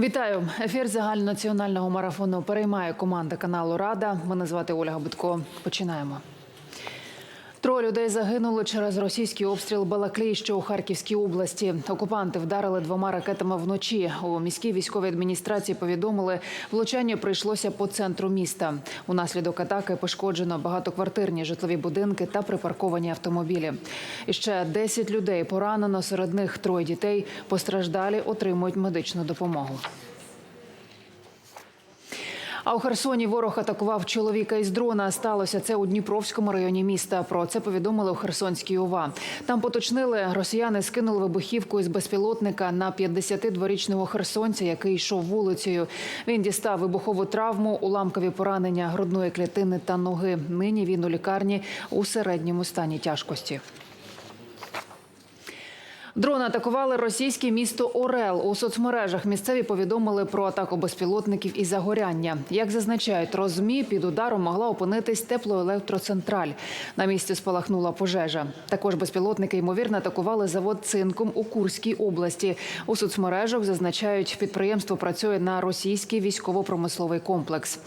Вітаю! Ефір загальнонаціонального марафону переймає команда каналу Рада. Мене звати Ольга Битко. Починаємо. Троє людей загинули через російський обстріл Балаклії, що у Харківській області. Окупанти вдарили двома ракетами вночі. У міській військовій адміністрації повідомили, влучання прийшлося по центру міста. Унаслідок атаки пошкоджено багатоквартирні житлові будинки та припарковані автомобілі. І ще 10 людей поранено. Серед них троє дітей. Постраждалі отримують медичну допомогу. А у Херсоні ворог атакував чоловіка із дрона. Сталося це у Дніпровському районі міста. Про це повідомили у Херсонській ОВА. Там поточнили, росіяни скинули вибухівку із безпілотника на 52-річного херсонця, який йшов вулицею. Він дістав вибухову травму, уламкові поранення грудної клітини та ноги. Нині він у лікарні у середньому стані тяжкості. Дрони атакували російське місто Орел. У соцмережах місцеві повідомили про атаку безпілотників і загоряння. Як зазначають розмі, під ударом могла опинитись теплоелектроцентраль. На місці спалахнула пожежа. Також безпілотники ймовірно атакували завод цинком у Курській області. У соцмережах зазначають, підприємство працює на російський військово-промисловий комплекс.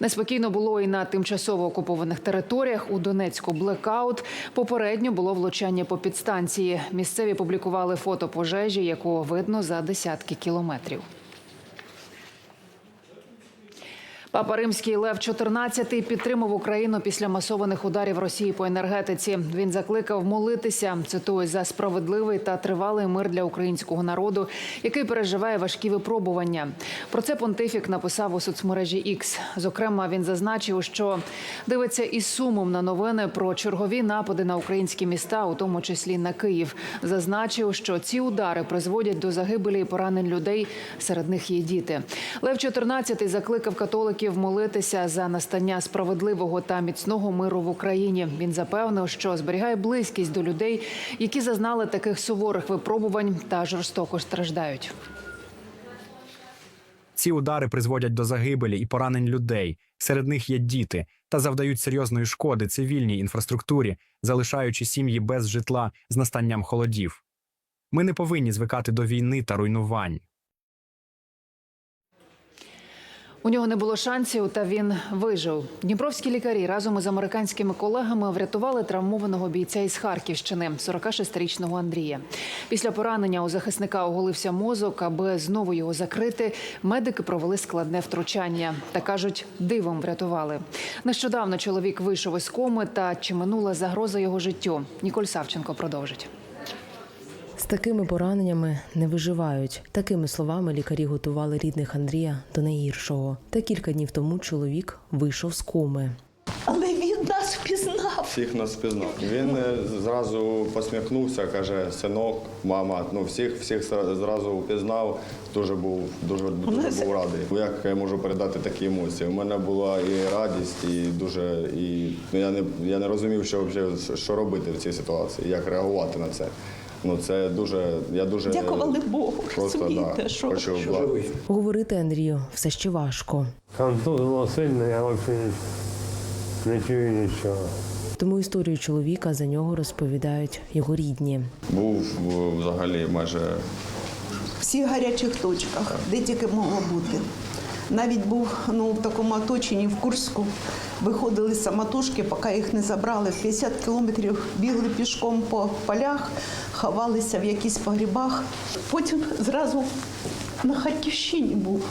Неспокійно було і на тимчасово окупованих територіях. У Донецьку блекаут. Попередньо було влучання по підстанції. Місцеві публікували фото пожежі, яку видно за десятки кілометрів. Папа Римський Лев XIV підтримав Україну після масованих ударів Росії по енергетиці. Він закликав молитися. Цитую за справедливий та тривалий мир для українського народу, який переживає важкі випробування. Про це понтифік написав у соцмережі X. Зокрема, він зазначив, що дивиться із сумом на новини про чергові напади на українські міста, у тому числі на Київ. Зазначив, що ці удари призводять до загибелі і поранень людей. Серед них є діти. Лев XIV закликав католиків молитися за настання справедливого та міцного миру в Україні. Він запевнив, що зберігає близькість до людей, які зазнали таких суворих випробувань та жорстоко страждають. Ці удари призводять до загибелі і поранень людей. Серед них є діти та завдають серйозної шкоди цивільній інфраструктурі, залишаючи сім'ї без житла з настанням холодів. Ми не повинні звикати до війни та руйнувань. У нього не було шансів, та він вижив. Дніпровські лікарі разом із американськими колегами врятували травмованого бійця із Харківщини, 46-річного Андрія. Після поранення у захисника оголився мозок. Аби знову його закрити, медики провели складне втручання та кажуть, дивом врятували. Нещодавно чоловік вийшов із коми та чи минула загроза його життю. Ніколь Савченко продовжить. З такими пораненнями не виживають. Такими словами лікарі готували рідних Андрія до найгіршого. Та кілька днів тому чоловік вийшов з коми. Але він нас впізнав. Всіх нас впізнав. Він е, зразу посміхнувся, каже, синок, мама. Ну всіх, всіх зразу впізнав. Дуже був дуже, дуже був радий. Як я можу передати такі емоції? У мене була і радість, і дуже і ну, я не я не розумів, що взагалі, що робити в цій ситуації, як реагувати на це. Ну це дуже. Я дуже Дякували Богу, Просто розумієте, да, що- хочу що бла- Говорити Андрію все ще важко. Контузило сильно, я взагалі не чую нічого. Тому історію чоловіка за нього розповідають його рідні. Був е, взагалі майже В всіх гарячих точках, де тільки могло бути. Навіть був ну, в такому оточенні в Курську. Виходили самотужки, поки їх не забрали. 50 кілометрів бігли пішком по полях, ховалися в якісь погрібах. Потім зразу на Харківщині був.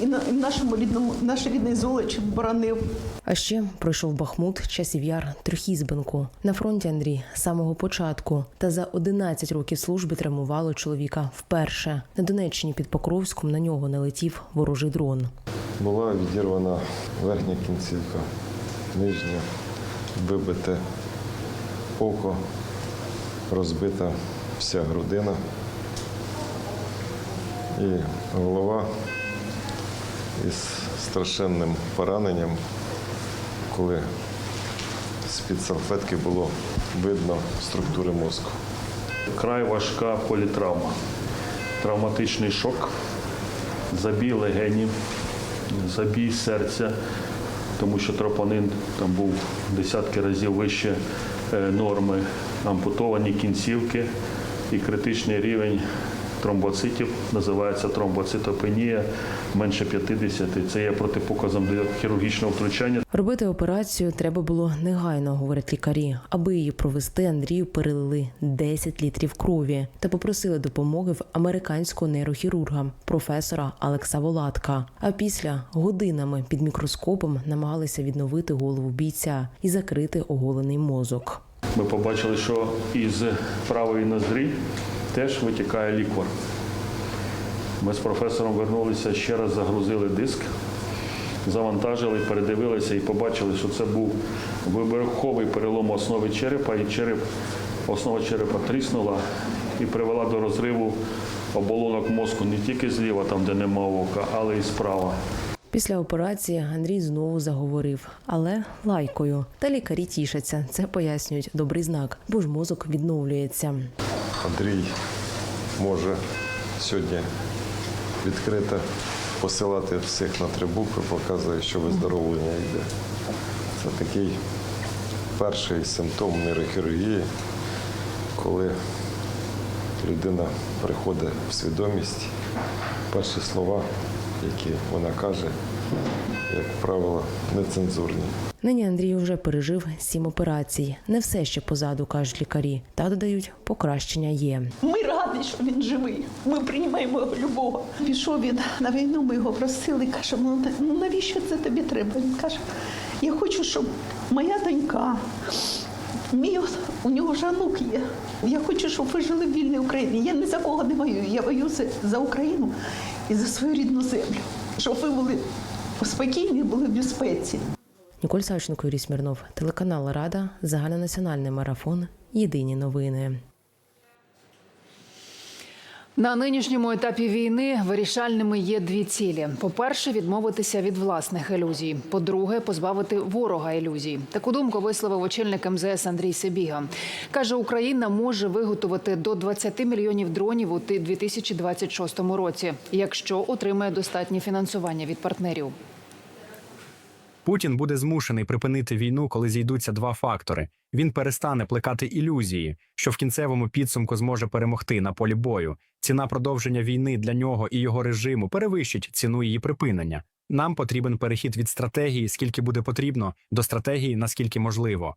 І на нашому рідному, наш рідний Золоч боронив. А ще пройшов Бахмут, часів яр, Трьохізбенку. На фронті Андрій з самого початку. Та за 11 років служби травмувало чоловіка вперше. На Донеччині під Покровськом на нього налетів ворожий дрон. Була відірвана верхня кінцівка, нижня, вибите око, розбита вся грудина і голова із страшенним пораненням, коли з-під салфетки було видно структури мозку. Край важка політравма, травматичний шок, забій легенів, забій серця, тому що тропонин там був десятки разів вище е, норми, ампутовані кінцівки і критичний рівень тромбоцитів, називається тромбоцитопенія, менше 50. Це є протипоказом для хірургічного втручання. Робити операцію треба було негайно, говорять лікарі. Аби її провести, Андрію перелили 10 літрів крові та попросили допомоги в американського нейрохірурга, професора Алекса Волатка. А після годинами під мікроскопом намагалися відновити голову бійця і закрити оголений мозок. Ми побачили, що із правої ноздрі теж витікає ліквор. Ми з професором вернулися, ще раз загрузили диск, завантажили, передивилися і побачили, що це був вибуховий перелом основи черепа, і череп, основа черепа тріснула і привела до розриву оболонок мозку не тільки зліва, там де нема ока, але й справа. Після операції Андрій знову заговорив, але лайкою. Та лікарі тішаться. Це пояснюють добрий знак, бо ж мозок відновлюється. Андрій може сьогодні відкрито посилати всіх на три букви, показує, що виздоровлення йде. Це такий перший симптом нейрохірургії, коли людина приходить в свідомість, перші слова, які вона каже, як правило, нецензурні. Нині Андрій вже пережив сім операцій. Не все ще позаду, кажуть лікарі. Та додають, покращення є. Ми раді, що він живий. Ми приймаємо його любого. Пішов він на війну, ми його просили, кажемо, «Ну, ну навіщо це тобі треба? Він каже, я хочу, щоб моя донька, мій у нього ж онук є. Я хочу, щоб ви жили в вільній Україні. Я ні за кого не воюю. Я воюю за- за Україну і за свою рідну землю. Щоб ви були спокійні, були в безпеці. Ніколь Савченко, Юрій Смірнов, телеканал Рада, загальнонаціональний марафон. Єдині новини. На нинішньому етапі війни вирішальними є дві цілі: по-перше, відмовитися від власних ілюзій. По-друге, позбавити ворога ілюзій. Таку думку висловив очільник МЗС Андрій Сибіга. каже, Україна може виготовити до 20 мільйонів дронів у 2026 році, якщо отримає достатнє фінансування від партнерів. Путін буде змушений припинити війну, коли зійдуться два фактори. Він перестане плекати ілюзії, що в кінцевому підсумку зможе перемогти на полі бою. Ціна продовження війни для нього і його режиму перевищить ціну її припинення. Нам потрібен перехід від стратегії, скільки буде потрібно, до стратегії, наскільки можливо.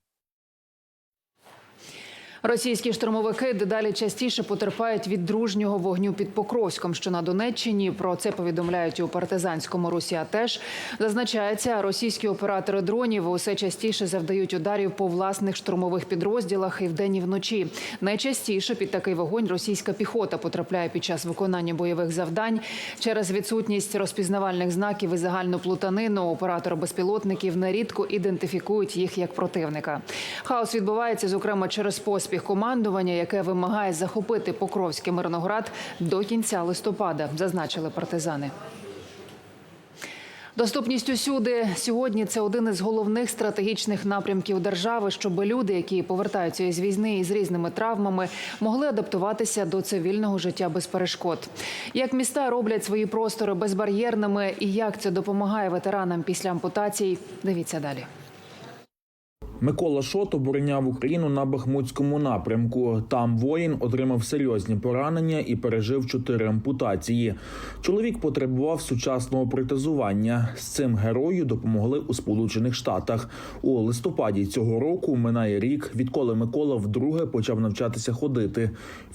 Російські штурмовики дедалі частіше потерпають від дружнього вогню під Покровськом, що на Донеччині. Про це повідомляють у партизанському Русі. Теж зазначається, російські оператори дронів усе частіше завдають ударів по власних штурмових підрозділах і вдень і вночі. Найчастіше під такий вогонь російська піхота потрапляє під час виконання бойових завдань через відсутність розпізнавальних знаків і загальну плутанину. Оператори безпілотників нерідко ідентифікують їх як противника. Хаос відбувається зокрема через поспіх командування, яке вимагає захопити Покровський Мирноград до кінця листопада, зазначили партизани. Доступність усюди сьогодні це один із головних стратегічних напрямків держави, щоб люди, які повертаються із війни із різними травмами, могли адаптуватися до цивільного життя без перешкод. Як міста роблять свої простори безбар'єрними і як це допомагає ветеранам після ампутацій, дивіться далі. Микола Шот обороняв Україну на Бахмутському напрямку. Там воїн отримав серйозні поранення і пережив чотири ампутації. Чоловік потребував сучасного протезування. З цим герою допомогли у Сполучених Штатах. У листопаді цього року минає рік, відколи Микола вдруге почав навчатися ходити.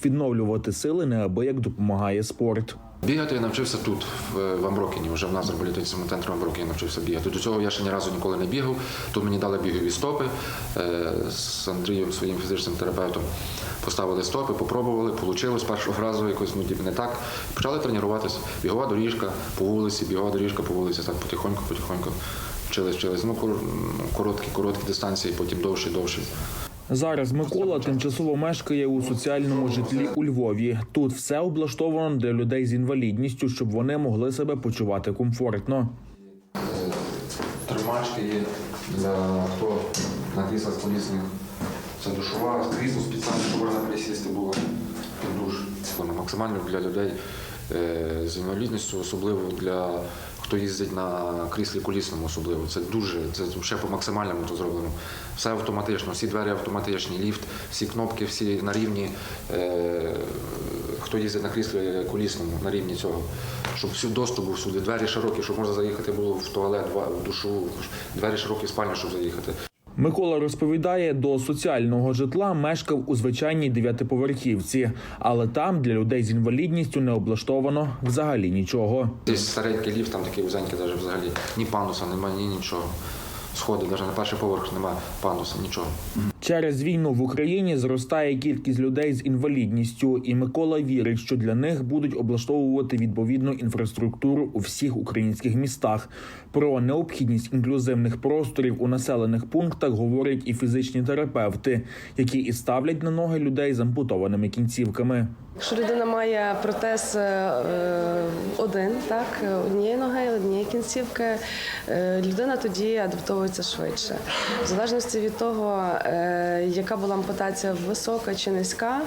Відновлювати сили неабияк допомагає спорт. Бігати я навчився тут, в, в Амброкіні. Вже в нас реабілітаційному центрі в Амброкіні навчився бігати. До цього я ще ні разу ніколи не бігав. Тут мені дали бігові стопи е, з Андрієм, своїм фізичним терапевтом. Поставили стопи, попробували, вийшло з першого разу якось ну, не так. Почали тренуватися. Бігова доріжка по вулиці, бігова доріжка по вулиці, так потихоньку, потихоньку. Вчились, вчились. Ну, короткі, короткі дистанції, потім довші, довші. Зараз Микола тимчасово мешкає у соціальному житлі у Львові. Тут все облаштовано для людей з інвалідністю, щоб вони могли себе почувати комфортно. Тримачки є для хто на кріслах колісних. Це душова, крісло спеціально, щоб можна присісти було під душ. Максимально для людей е, з інвалідністю, особливо для хто їздить на кріслі колісному, особливо. Це дуже, це ще по максимальному то зроблено. Все автоматично, всі двері автоматичні, ліфт, всі кнопки, всі на рівні. Е, хто їздить на кріслі колісному на рівні цього, щоб всю доступ був сюди, двері широкі, щоб можна заїхати було в туалет, в душу, двері широкі в спальню, щоб заїхати. Микола розповідає, до соціального житла мешкав у звичайній дев'ятиповерхівці, але там для людей з інвалідністю не облаштовано взагалі нічого. Десь старенький ліфт, там такий вузенький, навіть взагалі ні пандуса, немає, ні нічого. Сходи, навіть на перший поверх немає пандуса, нічого. Через війну в Україні зростає кількість людей з інвалідністю, і Микола вірить, що для них будуть облаштовувати відповідну інфраструктуру у всіх українських містах. Про необхідність інклюзивних просторів у населених пунктах говорять і фізичні терапевти, які і ставлять на ноги людей з ампутованими кінцівками. Якщо людина має протез е, один, так, однієї ноги, однієї кінцівки, е, людина тоді адаптовується швидше. В залежності від того, е, яка була ампутація висока чи низька,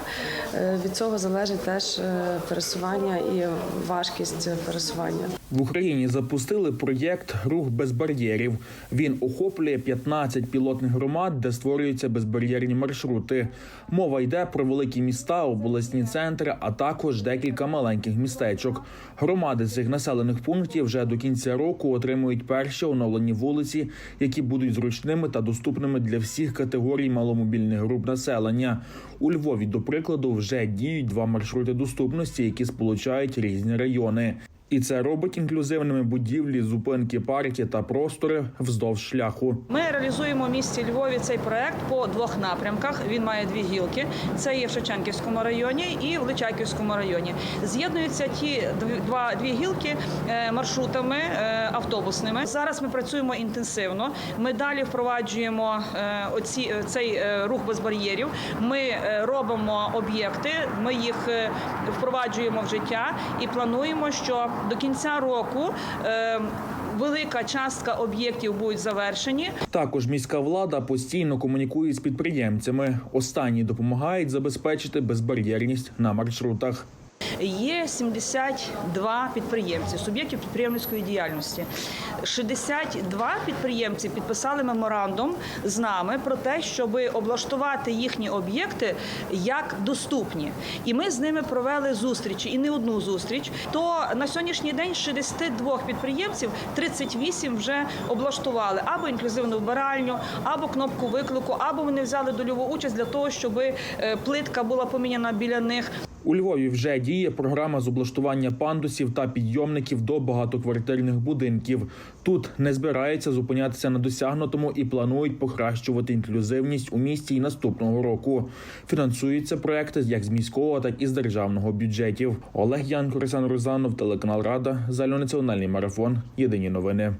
е, від цього залежить теж е, пересування і важкість пересування. В Україні запустили проєкт Рух без бар'єрів. Він охоплює 15 пілотних громад, де створюються безбар'єрні маршрути. Мова йде про великі міста, обласні центри, а також декілька маленьких містечок. Громади цих населених пунктів вже до кінця року отримують перші оновлені вулиці, які будуть зручними та доступними для всіх категорій маломобільних груп населення. У Львові, до прикладу, вже діють два маршрути доступності, які сполучають різні райони. І це робить інклюзивними будівлі, зупинки, парки та простори вздовж шляху. Ми реалізуємо в місті Львові цей проект по двох напрямках. Він має дві гілки. Це є в Шевченківському районі і в Личаківському районі. З'єднуються ті дв- два дві гілки е, маршрутами е, автобусними. Зараз ми працюємо інтенсивно. Ми далі впроваджуємо е, оці цей рух без бар'єрів. Ми робимо об'єкти. Ми їх впроваджуємо в життя і плануємо, що до кінця року. е, Велика частка об'єктів будуть завершені. Також міська влада постійно комунікує з підприємцями. Останні допомагають забезпечити безбар'єрність на маршрутах. Є 72 підприємці, суб'єктів підприємницької діяльності. 62 підприємці підписали меморандум з нами про те, щоб облаштувати їхні об'єкти як доступні. І ми з ними провели зустрічі і не одну зустріч. То на сьогоднішній день з 62 підприємців 38 вже облаштували або інклюзивну вбиральню, або кнопку виклику, або вони взяли дольову участь для того, щоб е, плитка була поміняна біля них. У Львові вже діє програма з облаштування пандусів та підйомників до багатоквартирних будинків. Тут не збираються зупинятися на досягнутому і планують покращувати інклюзивність у місті і наступного року. Фінансуються проекти як з міського, так і з державного бюджетів. Олег Янко, Руслан Розанов, телеканал Рада, загальнонаціональний марафон. Єдині новини.